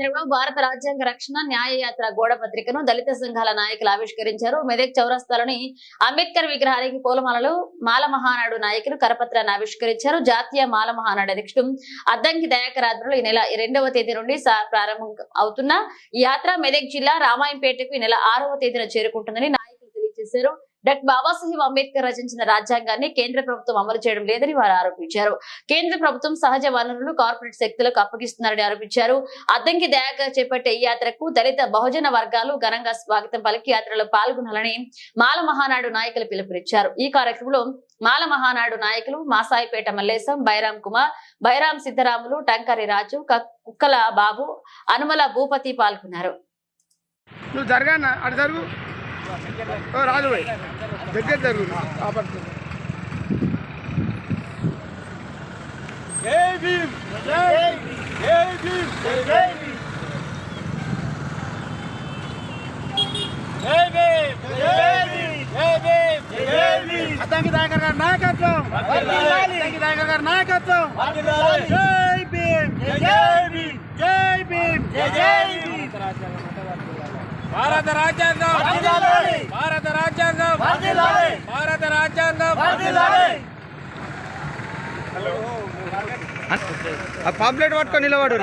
కేంద్రంలో భారత రాజ్యాంగ రక్షణ న్యాయ యాత్ర గోడ పత్రికను దళిత సంఘాల నాయకులు ఆవిష్కరించారు. మెదక్ చౌరస్తాలోని అంబేద్కర్ విగ్రహానికి పూలమాలలు మాల మహానాడు నాయకులు కరపత్రాన్ని ఆవిష్కరించారు. జాతీయ మాల మహానాడు అధ్యక్షుడు అద్దంకి దయాకర్ ఆధ్వర్యంలో ఈ నెల రెండవ తేదీ నుండి ప్రారంభం అవుతున్న ఈ యాత్ర మెదక్ జిల్లా రామాయంపేటకు ఈ నెల ఆరవ తేదీన చేరుకుంటుందని చేశారు. డాక్టర్ బాబాసాహెబ్ అంబేద్కర్ రచించిన రాజ్యాంగాన్ని కేంద్ర ప్రభుత్వం అమలు చేయడం లేదని వారు ఆరోపించారు. కేంద్ర ప్రభుత్వం సహజ వనరులు కార్పొరేట్ శక్తులకు అప్పగిస్తున్నారని ఆరోపించారు. అద్దంకి దయాగా చేపట్టే ఈ యాత్రకు దళిత బహుజన వర్గాలు ఘనంగా స్వాగతం పలికి యాత్రలో పాల్గొనాలని మాల మహానాడు నాయకులు పిలుపునిచ్చారు. ఈ కార్యక్రమంలో మాల మహానాడు నాయకులు మాసాయిపేట మల్లేశం బైరాం కుమార్ బైరాం సిద్ధరాములు టంకరి రాజు కుక్కల బాబు అనుమల భూపతి పాల్గొన్నారు. నువ్వు అటు జరుగు. రాజు పోయి. దగ్గర జరుగు. కాపాడుతు జై భీమ్ జై జై భీమ్ జై భీమ్. అద్దంకి దాకర్ గారి నాయకత్వం. అద్దంకి దాకర్ గారి నాయకత్వం. జై భీమ్. జై భీమ్ జై భీమ్. జై భీమ్. భారత రాజ్యాంగం వర్ధిల్లాలి. భారత రాజ్యాంగం వర్ధిల్లాలి. భారత రాజ్యాంగం వర్ధిల్లాలి. ఆ పాంప్లెట్ పట్టుకొని నిలబడు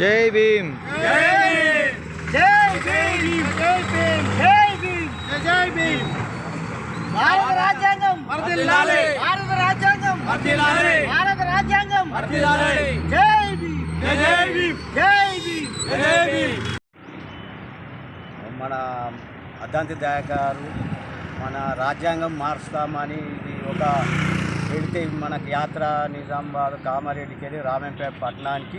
జై భీమ్ జై భీమ్ జై భీమ్ జై భీమ్ జై భీమ్ జై భీమ్ భారత రాజ్యాంగం వర్ధిల్లాలి. భారత రాజ్యాంగం వర్ధిల్లాలి. భారత రాజ్యాంగం వర్ధిల్లాలి. జై భీమ్. జై జై భీమ్. జై భీమ్. జై భీమ్. మన అద్దంతి దయాకర్ మన రాజ్యాంగం మారుస్తామని ఇది ఒక పెడితే మనకి యాత్ర నిజామాబాద్ కామారెడ్డికి వెళ్ళి రామంపేట పట్టణానికి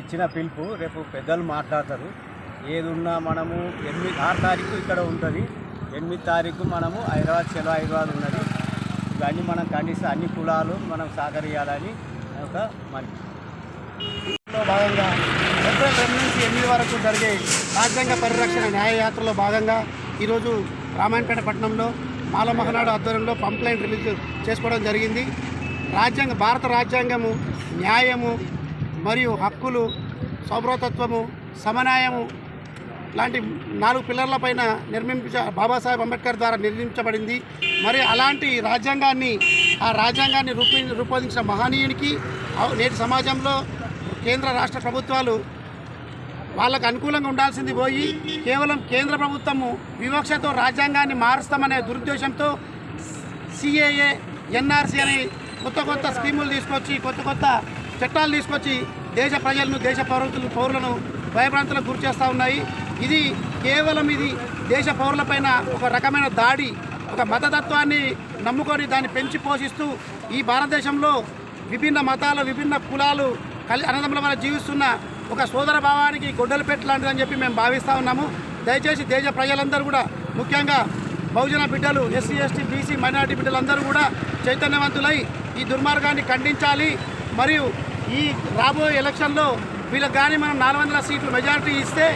ఇచ్చిన పిలుపు. రేపు పెద్దలు మాట్లాడతారు. ఏది ఉన్నా మనము ఎనిమిది ఆరు తారీఖు ఇక్కడ ఉంటుంది. ఎనిమిది తారీఖు మనము హైదరాబాద్ సెలవు హైదరాబాద్ ఉన్నది. ఇవన్నీ మనం ఖండిస్తే అన్ని కులాలు మనం సహకరించాలని ఒక మనకి భాగంగా ఏప్రిల్ రెండు నుంచి ఎనిమిది వరకు జరిగే రాజ్యాంగ పరిరక్షణ న్యాయయాత్రలో భాగంగా ఈరోజు రామాయణపేట పట్టణంలో మాల మహనాడు ఆధ్వర్యంలో పంప్లైన్ రిలీజ్ చేసుకోవడం జరిగింది. రాజ్యాంగ భారత రాజ్యాంగము న్యాయము మరియు హక్కులు సౌభ్రతత్వము సమన్యాయము లాంటి నాలుగు పిల్లర్ల పైన నిర్మించ బాబాసాహెబ్ అంబేద్కర్ ద్వారా నిర్మించబడింది. మరి అలాంటి రాజ్యాంగాన్ని ఆ రాజ్యాంగాన్ని రూపొ రూపొందించిన మహనీయునికి నేటి సమాజంలో కేంద్ర రాష్ట్ర ప్రభుత్వాలు వాళ్ళకు అనుకూలంగా ఉండాల్సింది పోయి కేవలం కేంద్ర ప్రభుత్వము వివక్షతో రాజ్యాంగాన్ని మారుస్తామనే దురుద్దేశంతో సిఏఏ ఎన్ఆర్సీ అని కొత్త కొత్త స్కీములు తీసుకొచ్చి కొత్త కొత్త చట్టాలు తీసుకొచ్చి దేశ ప్రజలను దేశ పౌరులు పౌరులను భయభ్రాంతులకు గురి చేస్తూ ఉన్నాయి. ఇది కేవలం ఇది దేశ పౌరులపైన ఒక రకమైన దాడి ఒక మతతత్వాన్ని నమ్ముకొని దాన్ని పెంచి పోషిస్తూ ఈ భారతదేశంలో విభిన్న మతాలు విభిన్న కులాలు కలి అన్నదమ్ముల వల్ల జీవిస్తున్న ఒక సోదర భావానికి గొడ్డలు పెట్టలాంటిదని చెప్పి మేము భావిస్తూ ఉన్నాము. దయచేసి దేశ ప్రజలందరూ కూడా ముఖ్యంగా బహుజన బిడ్డలు ఎస్సీ ఎస్టీ బీసీ మైనారిటీ బిడ్డలందరూ కూడా చైతన్యవంతులై ఈ దుర్మార్గాన్ని ఖండించాలి. మరియు ఈ రాబోయే ఎలక్షన్లో వీళ్ళకి కానీ మనం నాలుగు వందల సీట్లు మెజారిటీ ఇస్తే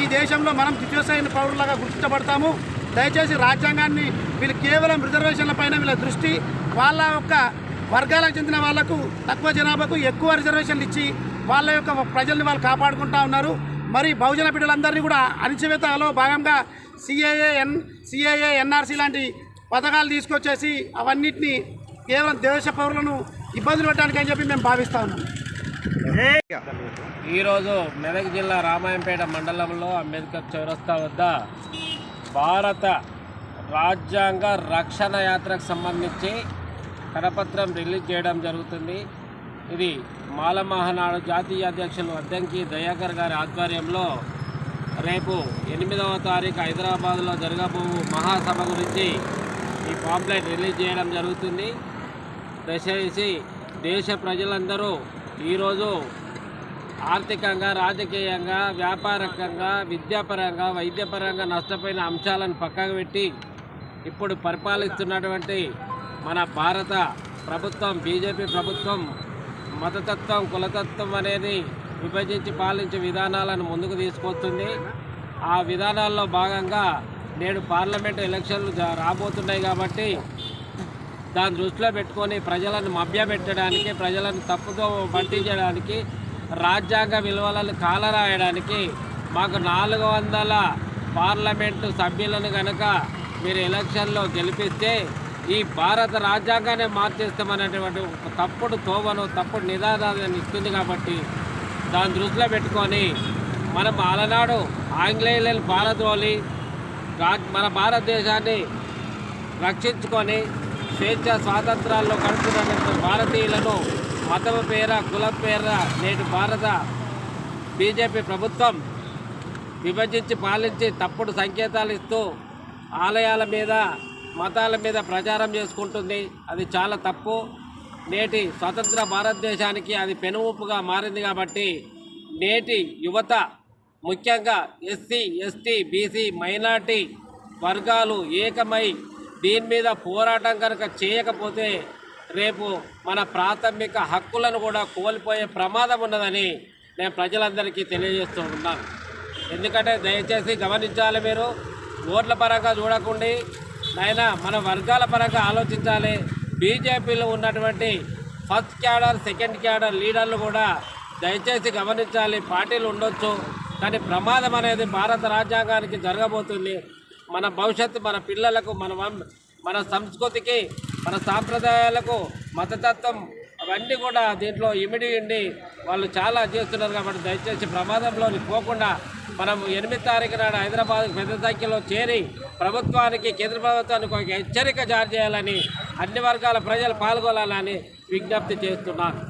ఈ దేశంలో మనం ద్వితీయశ్రేణి పౌరులుగా గుర్తించబడతాము. దయచేసి రాజ్యాంగాన్ని వీళ్ళు కేవలం రిజర్వేషన్ల పైన వీళ్ళ దృష్టి వాళ్ళ యొక్క వర్గాలకు చెందిన వాళ్ళకు తక్కువ జనాభాకు ఎక్కువ రిజర్వేషన్లు ఇచ్చి వాళ్ళ యొక్క ప్రజల్ని వాళ్ళు కాపాడుకుంటా ఉన్నారు. మరి బహుజన బిడ్డలందరినీ కూడా అణచివేతలో భాగంగా సిఏఏ ఎన్ సిఏఏ ఎన్ఆర్సీ లాంటి పథకాలు తీసుకొచ్చేసి అవన్నిటిని కేవలం దేశ పౌరులను ఇబ్బందులు పెట్టడానికి అని చెప్పి మేము భావిస్తా ఉన్నాం. ఈరోజు మెదక్ జిల్లా రామాయంపేట మండలంలో అంబేద్కర్ చౌరస్తా వద్ద భారత రాజ్యాంగ రక్షణ యాత్రకు సంబంధించి కరపత్రం రిలీజ్ చేయడం జరుగుతుంది. ఇది మాల మహానాడు జాతీయ అధ్యక్షులు అద్దంకి దయాకర్ గారి ఆధ్వర్యంలో రేపు ఎనిమిదవ తారీఖు హైదరాబాద్లో జరగబో మహాసభ గురించి ఈ పాంప్లెట్ రిలీజ్ చేయడం జరుగుతుంది. దయచేసి దేశ ప్రజలందరూ ఈరోజు ఆర్థికంగా రాజకీయంగా వ్యాపారకంగా విద్యాపరంగా వైద్యపరంగా నష్టపోయిన అంశాలను పక్కకు పెట్టి ఇప్పుడు పరిపాలిస్తున్నటువంటి మన భారత ప్రభుత్వం బీజేపీ ప్రభుత్వం మతతత్వం కులతత్వం అనేది విభజించి పాలించే విధానాలను ముందుకు తీసుకొస్తుంది. ఆ విధానాల్లో భాగంగా నేడు పార్లమెంట్ ఎలక్షన్లు రాబోతున్నాయి కాబట్టి దాన్ని దృష్టిలో పెట్టుకొని ప్రజలను మభ్యపెట్టడానికి ప్రజలను తప్పుతో పట్టించడానికి రాజ్యాంగ విలువలను కాలరాయడానికి మాకు నాలుగు వందల పార్లమెంటు సభ్యులను కనుక మీరు ఎలక్షన్లో గెలిపిస్తే ఈ భారత రాజ్యాంగాన్ని మార్చేస్తామనేటువంటి ఒక తప్పుడు తోవను తప్పుడు నిదానాన్ని ఇస్తుంది కాబట్టి దాన్ని దృష్టిలో పెట్టుకొని మనం అలనాడు ఆంగ్లేయులను పారద్రోలి రా- మన భారతదేశాన్ని రక్షించుకొని స్వేచ్ఛ స్వాతంత్రాల్లో కడుపుతున్నటువంటి భారతీయులను మతము పేర కులం పేర నేటి భారత బీజేపీ ప్రభుత్వం విభజించి పాలించి తప్పుడు సంకేతాలు ఇస్తూ ఆలయాల మీద మతాల మీద ప్రచారం చేసుకుంటుంది. అది చాలా తప్పు. నేటి స్వతంత్ర భారతదేశానికి అది పెనుముప్పుగా మారింది కాబట్టి నేటి యువత ముఖ్యంగా ఎస్సీ ఎస్టీ బీసీ మైనార్టీ వర్గాలు ఏకమై దీని మీద పోరాటం కనుక చేయకపోతే రేపు మన ప్రాథమిక హక్కులను కూడా కోల్పోయే ప్రమాదం ఉన్నదని నేను ప్రజలందరికీ తెలియజేస్తూ ఉన్నాను. ఎందుకంటే దయచేసి గమనించాలి మీరు ఓట్ల పరంగా చూడకండి నాయనా మన వర్గాల పరంగా ఆలోచించాలి. బీజేపీలో ఉన్నటువంటి ఫస్ట్ క్యాడర్ సెకండ్ క్యాడర్ లీడర్లు కూడా దయచేసి గమనించాలి. పార్టీలు ఉండొచ్చు కానీ ప్రమాదం అనేది భారత రాజ్యాంగానికి జరగబోతుంది. మన భవిష్యత్తు మన పిల్లలకు మన మన సంస్కృతికి మన సాంప్రదాయాలకు మతతత్వం అవన్నీ కూడా దీంట్లో ఇమిడి ఉండి వాళ్ళు చాలా చేస్తున్నారు కాబట్టి దయచేసి ప్రమాదంలోని పోకుండా మనం ఎనిమిది తారీఖు నాడు హైదరాబాద్ పెద్ద సంఖ్యలో చేరి ప్రభుత్వానికి కేంద్ర ప్రభుత్వానికి ఒక హెచ్చరిక జారీ చేయాలని అన్ని వర్గాల ప్రజలు పాల్గొనాలని విజ్ఞప్తి చేస్తున్నాను.